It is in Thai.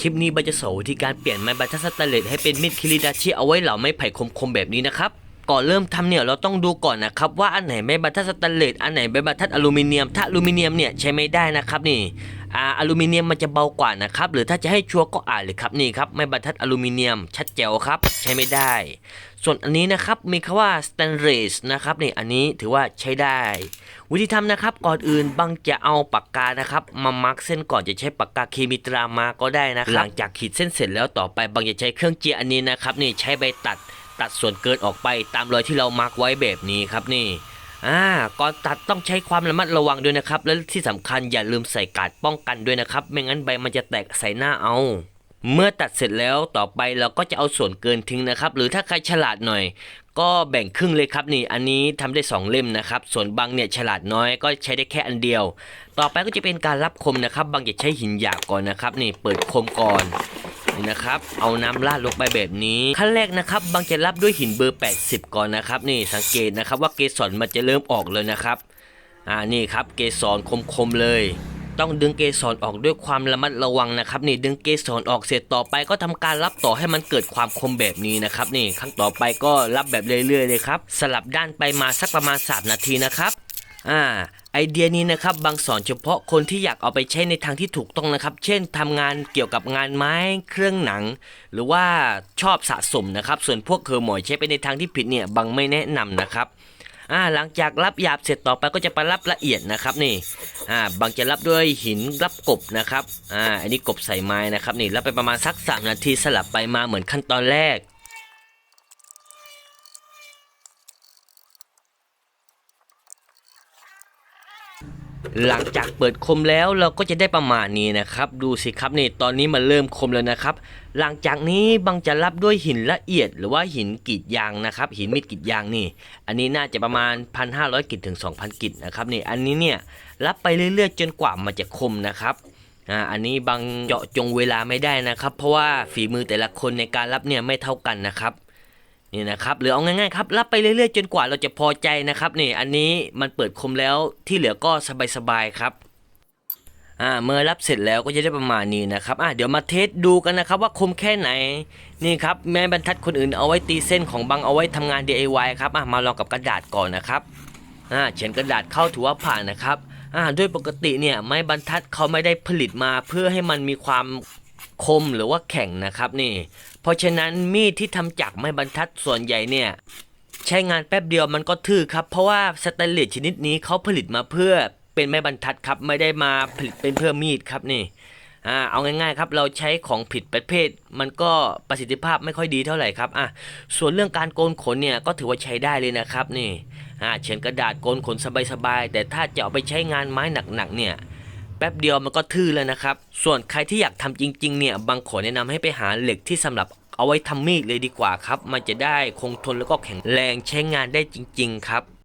คลิปนี้บันจะสอนวิธีการเปลี่ยนไม้บรรทัดสแตนเลสให้เป็นมีดคิริดาชิเอาไว้เหล่าไม้ไผ่คมๆแบบนี้นะครับ ก่อนเริ่มทำเนี่ยเราต้องดูก่อนนะครับว่าอันไหนไม้บรรทัดสแตนเลสอันไหนไม้บรรทัดอลูมิเนียม ถ้าอลูมิเนียมเนี่ยใช้ไม่ได้นะครับนี่อ่าอลูมิเนียมมันจะเบากว่านะครับหรือถ้าจะให้ชัวร์ก็อ่านเลยครับนี่ครับไม้บรรทัดอลูมิเนียม ชัดแจ๋วครับใช้ไม่ได้ ส่วนอันนี้นะครับมีคำว่า stainless นะครับนี่อันนี้ถือว่าใช้ได้ วิธีทำนะครับก่อนอื่นบังจะเอาปากกานะครับมามาร์กเส้นก่อนจะใช้ปากกาเคมีตรามาก็ได้นะครับหลังจากขีดเส้นเสร็จแล้วต่อไปบังจะใช้เครื่องเจียอันนี้นะครับนี่ใช้ใบตัด ตัดส่วนเกินออกไปตามรอยที่เรามาร์กไว้แบบนี้ครับนี่อ่าก่อนตัดต้องใช้ความระมัดระวังด้วยนะครับ และที่สำคัญอย่าลืมใส่กาดป้องกันด้วยนะครับ ไม่งั้นใบมันจะแตกใส่หน้าเอา เมื่อตัดเสร็จแล้วต่อไปเราก็จะเอาส่วนเกินทิ้งนะครับ หรือถ้าใครฉลาดหน่อย ก็แบ่งครึ่งเลยครับนี่ อันนี้ทำได้ 2 เล่มนะครับ ส่วนบางเนี่ยฉลาดน้อยก็ใช้ได้แค่อันเดียว ต่อไปก็จะเป็นการรับคมนะครับ บางจะใช้หินหยาบก่อนนะครับ นี่เปิดคมก่อน นี่นะครับ เอาน้ำราดลงไปแบบนี้ขั้นแรกนะครับบางจะรับด้วยหินเบอร์ 80 ก่อนนะครับนี่สังเกตนะครับว่าเกสรมันจะเริ่มออกเลยนะครับอ่านี่ครับเกสรคมๆเลย ต้องดึงเกสรออกด้วยความระมัดระวังนะครับ นี่ดึงเกสรออกเสร็จต่อไปก็ทำการรับต่อให้มันเกิดความคมแบบนี้นะครับนี่ครั้งต่อไปก็รับแบบเรื่อยๆเลยครับสลับด้านไปมาสักประมาณ3นาทีนะครับอ่า ไอเดียนี้นะครับบางสอนเฉพาะคนที่อยากเอาไปใช้ในทางที่ถูกต้องนะครับ เช่นทำงานเกี่ยวกับงานไม้เครื่องหนัง หรือว่าชอบสะสมนะครับ ส่วนพวกเคอร์หมอยใช้ไปในทางที่ผิดเนี่ยบางไม่แนะนำนะครับอ่าหลังจากรับหยาบเสร็จต่อไปก็จะไปรับละเอียดนะครับนี่อ่าบางจะรับด้วยหินรับกบนะครับอ่าอันนี้กบใส่ไม้นะครับนี่รับไปประมาณสัก 3 นาทีสลับไปมาเหมือนขั้นตอนแรก หลังจากเปิดคมแล้วเราก็จะได้ประมาณนี้นะครับ ดูสิครับนี่ตอนนี้มันเริ่มคมแล้วนะครับ หลังจากนี้บางจะรับด้วยหินละเอียด หรือว่าหินกีดยางนะครับ หินมีดกีดยางนี่ อันนี้น่าจะประมาณ 1,500กิจถึง 2,000 กิจนะครับนี่อันนี้เนี่ยรับไปเรื่อยๆ จนกว่ามันจะคมนะครับอ่าอันนี้บางเจาะจงเวลาไม่ได้นะครับ เพราะว่าฝีมือแต่ละคนในการรับเนี่ยไม่เท่ากันนะครับ นี่นะครับหรือเอาง่ายๆครับรับไปเรื่อยๆ จนกว่าเราจะพอใจนะครับนี่อันนี้มันเปิดคมแล้วที่เหลือก็สบายๆครับอ่าเมื่อรับเสร็จแล้วก็จะได้ประมาณนี้นะครับอ่าเดี๋ยวมาเทสดูกันนะครับว่าคมแค่ไหนนี่ครับแม้บรรทัดคนอื่นเอาไว้ตีเส้นของบางเอาไว้ทำงาน DIY ครับอ่ามาลองกับกระดาษก่อนนะครับอ่าเขียนกระดาษเข้าถือว่าผ่านนะครับอ่าด้วยปกติเนี่ยไม้บรรทัดเขาไม่ได้ผลิตมาเพื่อให้มันมีความ คมหรือว่าแข็งนะครับนี่ เพราะฉะนั้นมีดที่ทำจากไม้บรรทัดส่วนใหญ่เนี่ยใช้งานแป๊บเดียวมันก็ทื่อครับ เพราะว่าสแตนเลสชนิดนี้เขาผลิตมาเพื่อเป็นไม้บรรทัดครับไม่ได้มาผลิตเป็นเพื่อมีดครับนี่อ่าเอาง่ายๆครับเราใช้ของผิดประเภท มันก็ประสิทธิภาพไม่ค่อยดีเท่าไหร่ครับอะส่วนเรื่องการโกนขนเนี่ยก็ถือว่าใช้ได้เลยนะครับนี่อ่าเขียนกระดาษโกนขนสบายๆแต่ถ้าจะเอาไปใช้งานไม้หนักๆเนี่ย แป๊บเดียวมันก็ทื่อแล้วนะครับ ส่วนใครที่อยากทำจริงๆเนี่ยบางขอแนะนำให้ไปหาเหล็กที่สำหรับเอาไว้ทำมีดเลยดีกว่าครับ มันจะได้คงทนแล้วก็แข็งแรงใช้งานได้จริง ๆ ครับ